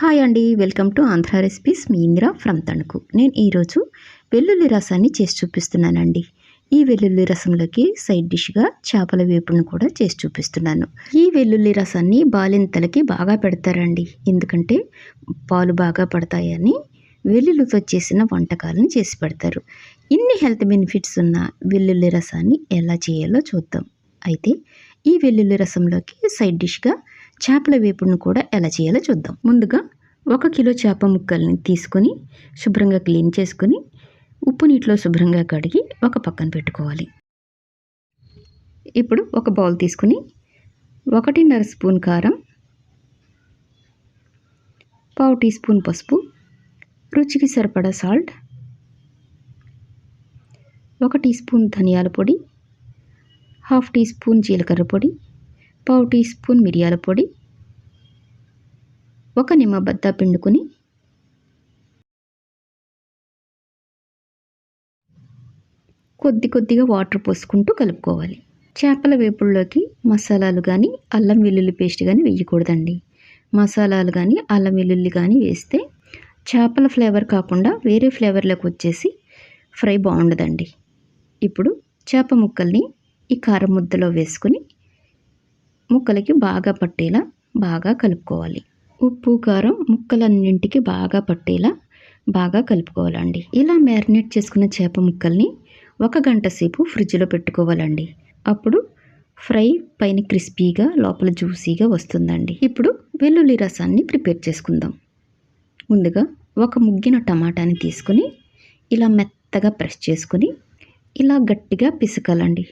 Hi అండి welcome to Andhra recipes. మీ Indira from Tanuku. నేను ఈరోజు వెల్లుల్లి రసాన్ని చేసి చూపిస్తున్నానండి. ఈ వెల్లుల్లి రసంలోకి సైడ్ డిష్గా చేపల వేపును కూడా చేసి చూపిస్తున్నాను. ఈ వెల్లుల్లి రసాన్ని బాలింతలకి బాగా పెడతారండి. ఎందుకంటే పాలు బాగా పడతాయని వెల్లుల్లితో చేసిన వంటకాలను చేసి పెడతారు. ఇన్ని హెల్త్ బెనిఫిట్స్ ఉన్న వెల్లుల్లి రసాన్ని ఎలా చేయాలో చూద్దాం. అయితే ఈ వెల్లుల్లి రసంలోకి సైడ్ డిష్గా చేపల వేపుడును కూడా ఎలా చేయాలో చూద్దాం. ముందుగా ఒక కిలో చేప ముక్కల్ని తీసుకొని శుభ్రంగా క్లీన్ చేసుకొని ఉప్పు నీటిలో శుభ్రంగా కడిగి ఒక పక్కన పెట్టుకోవాలి. ఇప్పుడు ఒక బౌల్ తీసుకుని ఒకటిన్నర స్పూన్ కారం పావు టీ స్పూన్ పసుపు రుచికి సరిపడా సాల్ట్ ఒక టీ స్పూన్ ధనియాల పొడి హాఫ్ టీ స్పూన్ జీలకర్ర పొడి పావు టీ స్పూన్ మిరియాల పొడి ఒక నిమ్మబద్ద పిండుకుని కొద్ది కొద్దిగా వాటర్ పోసుకుంటూ కలుపుకోవాలి. చేపల వేపుల్లోకి మసాలాలు కానీ అల్లం వెల్లుల్లి పేస్ట్ కానీ వేయకూడదండి. మసాలాలు కానీ అల్లం వెల్లుల్లి కానీ వేస్తే చేపల ఫ్లేవర్ కాకుండా వేరే ఫ్లేవర్లోకి వచ్చేసి ఫ్రై బాగుండదండి. ఇప్పుడు చేప ముక్కల్ని ఈ కారం ముద్దలో వేసుకుని ముక్కలకి బాగా పట్టేలా బాగా కలుపుకోవాలి. ఉప్పు కారం ముక్కలన్నింటికి బాగా పట్టేలా బాగా కలుపుకోవాలండి. ఇలా మ్యారినేట్ చేసుకున్న చేప ముక్కల్ని ఒక గంట సేపు ఫ్రిడ్జ్లో పెట్టుకోవాలండి. అప్పుడు ఫ్రై పైన క్రిస్పీగా లోపల జ్యూసీగా వస్తుందండి. ఇప్పుడు వెల్లుల్లి రసాన్ని ప్రిపేర్ చేసుకుందాం. ముందుగా ఒక ముగ్గిన టమాటాని తీసుకొని ఇలా మెత్తగా ప్రెస్ చేసుకొని ఇలా గట్టిగా పిసకాలండి.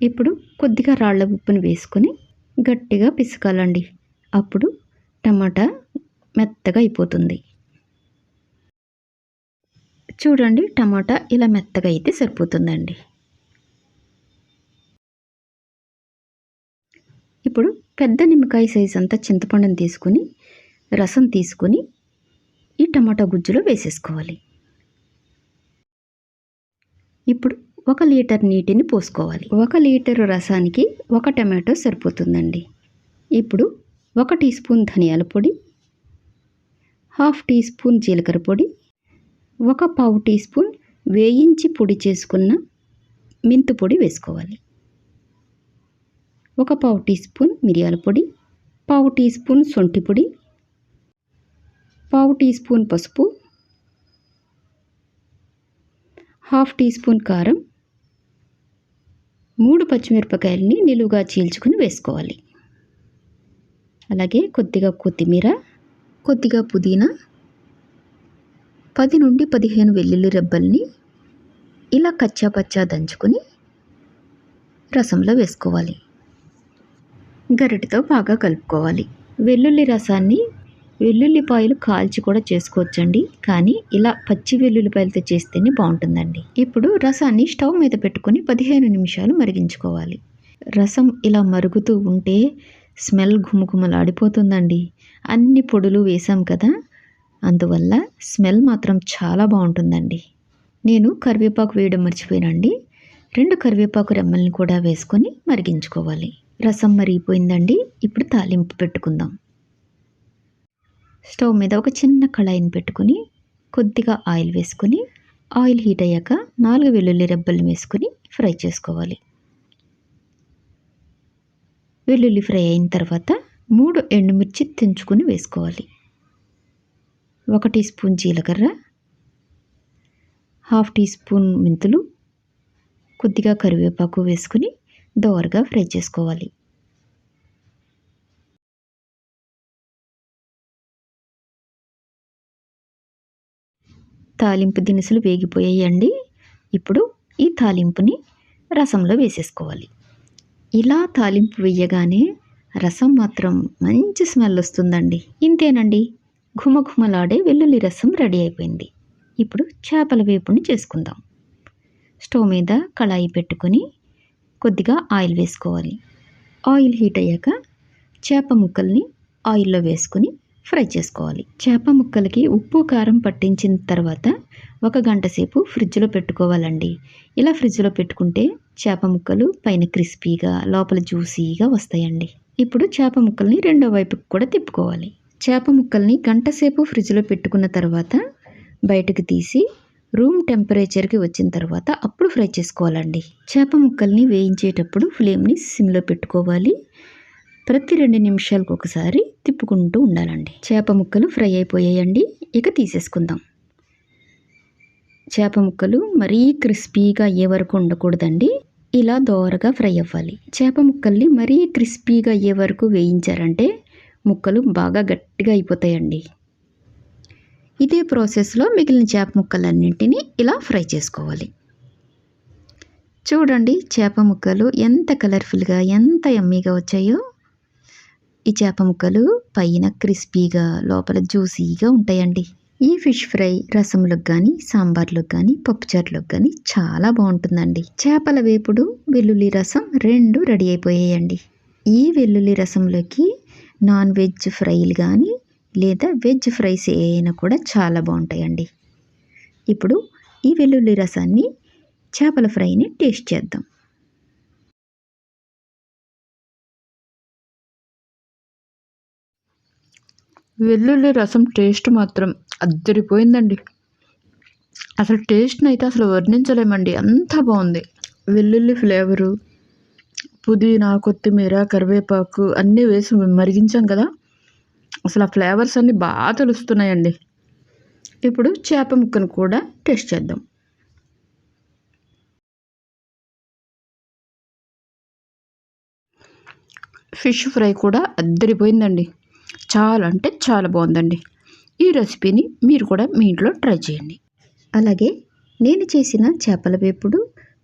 ఇప్పుడు కొద్దిగా రాళ్ళ ఉప్పుని వేసుకొని గట్టిగా పిసకాలండి. అప్పుడు టమాటా మెత్తగా అయిపోతుంది. చూడండి టమాటా ఇలా మెత్తగా అయితే సరిపోతుందండి. ఇప్పుడు పెద్ద నిమ్మకాయ సైజ్ అంతా చింతపండుని తీసుకొని రసం తీసుకొని ఈ టమాటా గుజ్జులో వేసేసుకోవాలి. ఇప్పుడు ఒక లీటర్ నీటిని పోసుకోవాలి. ఒక లీటర్ రసానికి ఒక టమాటో సరిపోతుందండి. ఇప్పుడు ఒక టీ స్పూన్ ధనియాల పొడి హాఫ్ టీ స్పూన్ జీలకర్ర పొడి ఒక పావు టీ స్పూన్ వేయించి పొడి చేసుకున్న మెంతు పొడి వేసుకోవాలి. ఒక పావు టీ స్పూన్ మిరియాల పొడి పావు టీ స్పూన్ సొంటి పొడి పావు టీ స్పూన్ పసుపు హాఫ్ టీ స్పూన్ కారం మూడు పచ్చిమిరపకాయలని నిలువుగా చీల్చుకుని వేసుకోవాలి. అలాగే కొద్దిగా కొత్తిమీర కొద్దిగా పుదీనా పది నుండి పదిహేను వెల్లుల్లి రెబ్బల్ని ఇలా కచ్చా పచ్చా దంచుకొని రసంలో వేసుకోవాలి. గరిటతో బాగా కలుపుకోవాలి. వెల్లుల్లి రసాన్ని వెల్లుల్లిపాయలు కాల్చి కూడా చేసుకోవచ్చండి. కానీ ఇలా పచ్చి వెల్లుల్లిపాయలతో చేస్తేనే బాగుంటుందండి. ఇప్పుడు రసాన్ని స్టవ్ మీద పెట్టుకొని పదిహేను నిమిషాలు మరిగించుకోవాలి. రసం ఇలా మరుగుతూ ఉంటే స్మెల్ ఘుమఘుమలాడిపోతుందండి. అన్ని పొడులు వేసాం కదా? అందువల్ల స్మెల్ మాత్రం చాలా బాగుంటుందండి. నేను కరివేపాకు వేయడం మర్చిపోయానండి. రెండు కరివేపాకు రెమ్మల్ని కూడా వేసుకొని మరిగించుకోవాలి. రసం మరిగిపోయిందండి. ఇప్పుడు తాలింపు పెట్టుకుందాం. స్టవ్ మీద ఒక చిన్న కళాయిని పెట్టుకుని కొద్దిగా ఆయిల్ వేసుకొని ఆయిల్ హీట్ అయ్యాక నాలుగు వెల్లుల్లి రెబ్బలు వేసుకొని ఫ్రై చేసుకోవాలి. వెల్లుల్లి ఫ్రై అయిన తర్వాత మూడు ఎండుమిర్చి తెంచుకొని వేసుకోవాలి. ఒక టీ స్పూన్ జీలకర్ర హాఫ్ టీ స్పూన్ మెంతులు కొద్దిగా కరివేపాకు వేసుకుని దోరగా ఫ్రై చేసుకోవాలి. తాలింపు దినుసులు వేగిపోయాయండి. ఇప్పుడు ఈ తాలింపుని రసంలో వేసేసుకోవాలి. ఇలా తాలింపు వేయగానే రసం మాత్రం మంచి స్మెల్ వస్తుందండి. ఇంతేనండి. ఘుమఘుమలాడే వెల్లుల్లి రసం రెడీ అయిపోయింది. ఇప్పుడు చేపల వేపుని చేసుకుందాం. స్టవ్ మీద కళాయి పెట్టుకొని కొద్దిగా ఆయిల్ వేసుకోవాలి. ఆయిల్ హీట్ అయ్యాక చేప ముక్కల్ని ఆయిల్లో వేసుకొని ఫ్రై చేసుకోవాలి. చేప ముక్కలకి ఉప్పు కారం పట్టించిన తర్వాత ఒక గంట సేపు ఫ్రిడ్జ్లో పెట్టుకోవాలండి. ఇలా ఫ్రిడ్జ్లో పెట్టుకుంటే చేప ముక్కలు పైన క్రిస్పీగా లోపల జ్యూసీగా వస్తాయండి. ఇప్పుడు చేప ముక్కల్ని రెండో వైపుకి కూడా తిప్పుకోవాలి. చేప ముక్కల్ని గంట సేపు ఫ్రిడ్జ్లో పెట్టుకున్న తర్వాత బయటకు తీసి రూమ్ టెంపరేచర్కి వచ్చిన తర్వాత అప్పుడు ఫ్రై చేసుకోవాలండి. చేప ముక్కల్ని వేయించేటప్పుడు ఫ్లేమ్ని సిమ్లో పెట్టుకోవాలి. ప్రతి రెండు నిమిషాలకు ఒకసారి తిప్పుకుంటూ ఉండాలండి. చేప ముక్కలు ఫ్రై అయిపోయాయండి. ఇక తీసేసుకుందాం. చేప ముక్కలు మరీ క్రిస్పీగా అయ్యే వరకు ఉండకూడదండి. ఇలా దోరగా ఫ్రై అవ్వాలి. చేప ముక్కల్ని మరీ క్రిస్పీగా అయ్యే వరకు వేయించారంటే ముక్కలు బాగా గట్టిగా అయిపోతాయండి. ఇదే ప్రాసెస్లో మిగిలిన చేప ముక్కలన్నింటినీ ఇలా ఫ్రై చేసుకోవాలి. చూడండి చేప ముక్కలు ఎంత కలర్ఫుల్గా ఎంత ఎమ్మీగా వచ్చాయో. ఈ చేప ముక్కలు పైన క్రిస్పీగా లోపల జ్యూసీగా ఉంటాయండి. ఈ ఫిష్ ఫ్రై రసంలోకి కానీ సాంబార్లోకి కానీ పప్పుచారులోకి కానీ చాలా బాగుంటుందండి. చేపల వేపుడు వెల్లుల్లి రసం రెండు రెడీ అయిపోయాయండి. ఈ వెల్లుల్లి రసంలోకి నాన్ వెజ్ ఫ్రైలు కానీ లేదా వెజ్ ఫ్రైస్ ఏమైనా కూడా చాలా బాగుంటాయండి. ఇప్పుడు ఈ వెల్లుల్లి రసాన్ని చేపల ఫ్రైని టేస్ట్ చేద్దాం. వెల్లుల్లి రసం టేస్ట్ మాత్రం అద్దరిపోయిందండి. అసలు టేస్ట్ని అయితే అసలు వర్ణించలేమండి. అంత బాగుంది. వెల్లుల్లి ఫ్లేవరు పుదీనా కొత్తిమీర కరివేపాకు అన్నీ వేసి మరిగించాం కదా. అసలు ఆ ఫ్లేవర్స్ అన్నీ బాగా తెలుస్తున్నాయండి. ఇప్పుడు చేప ముక్కను కూడా టేస్ట్ చేద్దాం. ఫిష్ ఫ్రై కూడా అద్దరిపోయిందండి. చాలా అంటే చాలా బాగుందండి. ఈ రెసిపీని మీరు కూడా మీ ఇంట్లో ట్రై చేయండి. అలాగే నేను చేసిన చేపల వేపుడు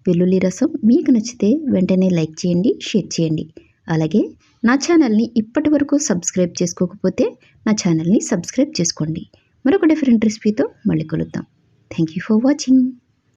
వెల్లుల్లి రసం మీకు నచ్చితే వెంటనే లైక్ చేయండి షేర్ చేయండి. అలాగే నా ఛానల్ని ఇప్పటి వరకు సబ్స్క్రైబ్ చేసుకోకపోతే నా ఛానల్ని సబ్స్క్రైబ్ చేసుకోండి. మరొక డిఫరెంట్ రెసిపీతో మళ్ళీ కలుద్దాం. Thank you for watching